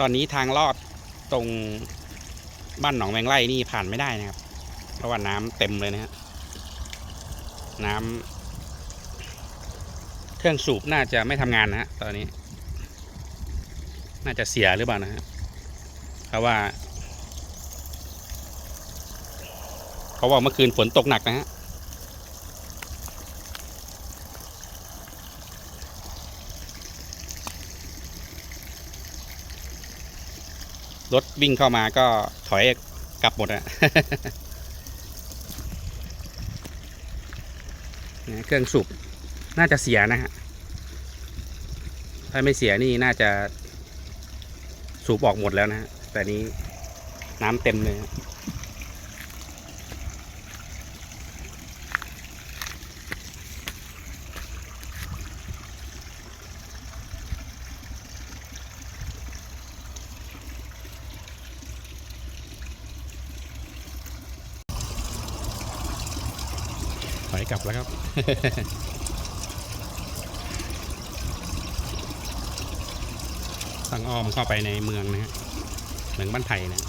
ตอนนี้ทางลอดตรงบ้านหนองแมงไร่นี่ผ่านไม่ได้นะครับ เพราะว่าน้ำเต็มเลยนะฮะน้ำเครื่องสูบน่าจะไม่ทำงานนะฮะตอนนี้ น่าจะเสียหรือเปล่านะฮะเพราะว่าเขาบอกเมื่อคืนฝนตกหนักนะฮะ รถวิ่งเข้ามาก็ถอยกลับหมดอะนะเครื่องสูบน่าจะเสียนะฮะ ถ้าไม่เสียนี่น่าจะสูบออกหมดแล้วนะฮะ แต่นี้น้ำเต็มเลย ถอยกลับแล้วครับ ต้องอ้อมเข้าไปในเมืองนะฮะเมืองบ้านไผ่นะ